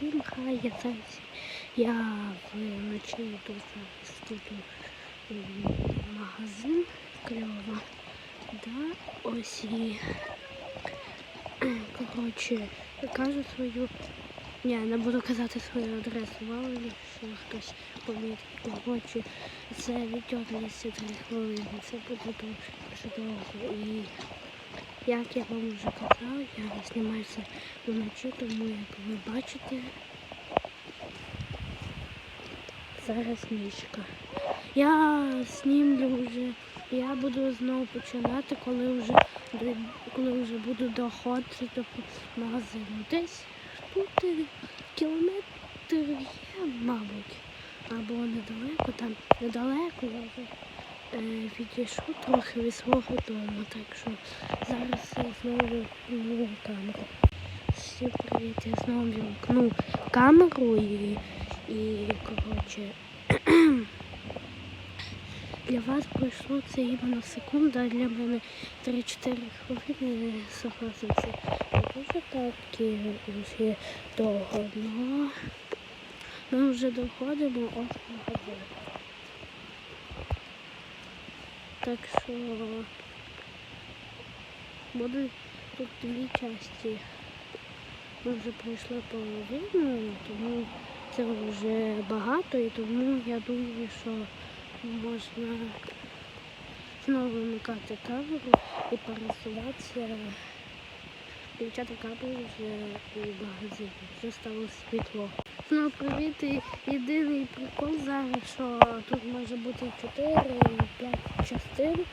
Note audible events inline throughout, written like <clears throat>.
всім хай я зараз я вночі йду тут магазин кльово. Да, ось і коротше, кажу свою. Ні, не буду казати свою адресу, мало ли, що хтось помітить. Коротше, це відео длиться 3 хвилини, це буде дуже довго. І як я вам вже казав, я знімаю це вночі, тому як ви бачите, зараз нічка. Я знімлю вже, я буду знову починати, коли вже коли вже буду доходити до магазину. Десь тут е, кілометр є, мабуть. Або недалеко, там недалеко вже відійшов трохи від свого дому, так що зараз я знову вімкну камеру. Всім привіт, я знову вімкну камеру і, і коротше. <clears throat> Для вас пройшло це іменно секунда, для мене 3-4 хвилини согласен, це не дуже так і вже довго. Но ми вже доходимо ось магазин. Так що буде тут дві частини. Ми вже пройшли половину, тому це вже багато і тому я думаю, що можна знову вмикати камеру і пересуватися, включати камеру вже у магазині. Вже стало світло. Ну, привіт, і єдиний прикол зараз, що тут може бути 4-5 частин,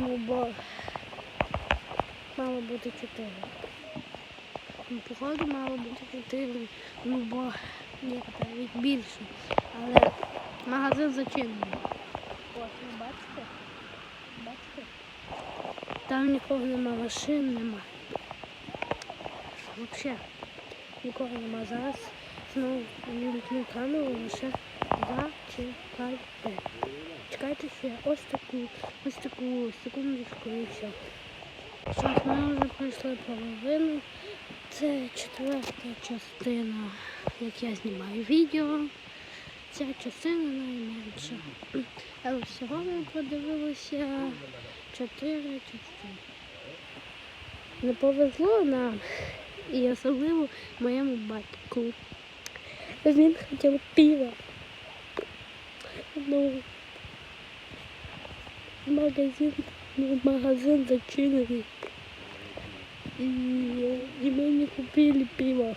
ну бо мало бути 4. Ну, походу мало бути 4, ну бо ні, навіть більше. Але магазин зачинений. Ось, ви бачите? Бачите? Там нікого нема, машин нема. Взагалі нікого нема. Зараз знову вімкну камеру лише зачекайте. Чекайте ще ось таку, ось таку секундочку і все. Зараз ми вже пройшли половину. Це четверта частина, як я знімаю відео. Ця частина найменша. Але всього ми подивилися чотири частини. Не повезло нам і особливо моєму батьку. Він хотів пива. Ну, магазин, ну, магазин зачинений. І, і ми не купили пиво.